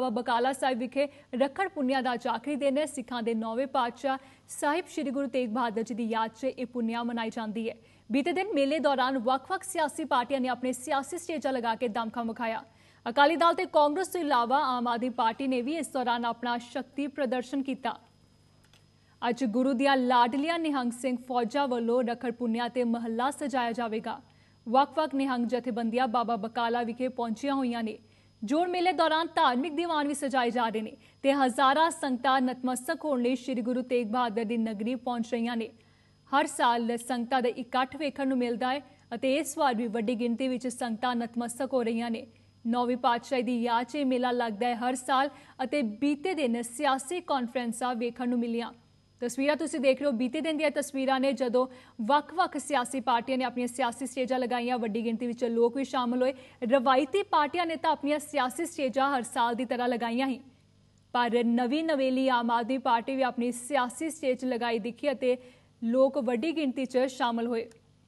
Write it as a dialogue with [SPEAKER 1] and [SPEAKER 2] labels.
[SPEAKER 1] ਬਾਬਾ ਬਕਾਲਾ ਸਾਹਿਬ ਵਿਖੇ ਰੱਖੜ ਪੁੰਨਿਆ ਦਾ ਚਾਕਰੀ ਦਿਨ ਹੈ। ਸਿੱਖਾਂ ਦੇ ਨੌਵੇਂ ਪਾਤਸ਼ਾਹ ਸਾਹਿਬ ਸ੍ਰੀ ਗੁਰੂ ਤੇਗ ਬਹਾਦਰ ਜੀ ਦੀ ਯਾਦ 'ਚ ਇਹ ਪੁੰਨਿਆ ਮਨਾਈ ਜਾਂਦੀ ਹੈ। ਬੀਤੇ ਦਿਨ ਮੇਲੇ ਦੌਰਾਨ ਵੱਖ-ਵੱਖ ਸਿਆਸੀ ਪਾਰਟੀਆਂ ਨੇ ਆਪਣੇ ਸਿਆਸੀ ਸਟੇਜਾਂ ਲਗਾ ਕੇ ਦਮਖਮ ਵਿਖਾਇਆ। ਅਕਾਲੀ ਦਲ ਤੇ ਕਾਂਗਰਸ ਤੋਂ ਇਲਾਵਾ ਆਮ ਆਦਮੀ ਪਾਰਟੀ ਨੇ ਵੀ ਇਸ ਦੌਰਾਨ ਆਪਣਾ ਸ਼ਕਤੀ ਪ੍ਰਦਰਸ਼ਨ ਕੀਤਾ। ਅੱਜ ਗੁਰੂ ਦੀਆਂ ਲਾਡਲੀਆਂ ਨਿਹੰਗ ਸਿੰਘ ਫੌਜਾਂ ਵੱਲੋਂ ਰੱਖੜ ਪੁੰਨਿਆ ਤੇ ਮਹੱਲਾ ਸਜਾਇਆ ਜਾਵੇਗਾ। ਵੱਖ-ਵੱਖ ਨਿਹੰਗ ਜਥੇਬੰਦੀਆਂ ਬਾਬਾ ਬਕਾਲਾ ਵਿਖੇ ਪਹੁੰਚੀਆਂ ਹੋਈਆਂ ਨੇ। ਜੋੜ ਮੇਲੇ ਦੌਰਾਨ ਧਾਰਮਿਕ ਦੀਵਾਨ ਵੀ ਸਜਾਏ ਜਾ ਰਹੇ ਨੇ ਤੇ ਹਜ਼ਾਰਾਂ ਸੰਗਤਾਂ ਨਤਮਸਤਕ ਹੋਣ ਲਈ ਸ੍ਰੀ ਗੁਰੂ ਤੇਗ ਬਹਾਦਰ ਦੀ ਨਗਰੀ ਪਹੁੰਚ ਰਹੀਆਂ ਨੇ। ਹਰ ਸਾਲ ਸੰਗਤਾਂ ਦਾ ਇਕੱਠ ਵੇਖਣ ਨੂੰ ਮਿਲਦਾ ਹੈ ਅਤੇ ਇਸ ਵਾਰ ਵੀ ਵੱਡੀ ਗਿਣਤੀ ਵਿੱਚ ਸੰਗਤਾਂ ਨਤਮਸਤਕ ਹੋ ਰਹੀਆਂ ਨੇ। ਨੌਵੀਂ ਪਾਤਸ਼ਾਹੀ ਦੀ ਯਾਦ 'ਚ ਮੇਲਾ ਲੱਗਦਾ ਹੈ ਹਰ ਸਾਲ ਅਤੇ ਬੀਤੇ ਦਿਨ ਸਿਆਸੀ ਕਾਨਫਰੰਸਾਂ ਵੇਖਣ ਨੂੰ ਮਿਲੀਆਂ। ਤਸਵੀਰਾਂ ਤੁਸੀਂ ਦੇਖ ਰਹੇ ਹੋ, ਬੀਤੇ ਦਿਨ ਦੀਆਂ ਤਸਵੀਰਾਂ ਨੇ ਜਦੋਂ ਵੱਖ-ਵੱਖ ਸਿਆਸੀ ਪਾਰਟੀਆਂ ਨੇ ਆਪਣੀਆਂ ਸਿਆਸੀ ਸਟੇਜਾਂ ਲਗਾਈਆਂ, ਵੱਡੀ ਗਿਣਤੀ ਵਿੱਚ ਲੋਕ ਵੀ ਸ਼ਾਮਲ ਹੋਏ, ਰਵਾਇਤੀ ਪਾਰਟੀਆਂ ਨੇ ਤਾਂ ਆਪਣੀਆਂ ਸਿਆਸੀ ਸਟੇਜਾਂ ਹਰ ਸਾਲ ਦੀ ਤਰ੍ਹਾਂ ਲਗਾਈਆਂ ਹੀ ਪਰ ਨਵੀਂ ਨਵੇਲੀ ਆਮ ਆਦਮੀ ਪਾਰਟੀ ਵੀ ਆਪਣੀ ਸਿਆਸੀ ਸਟੇਜ ਲਗਾਈ ਦਿਖੀ ਅਤੇ ਲੋਕ ਵੱਡੀ ਗਿਣਤੀ 'ਚ ਸ਼ਾਮਲ ਹੋਏ।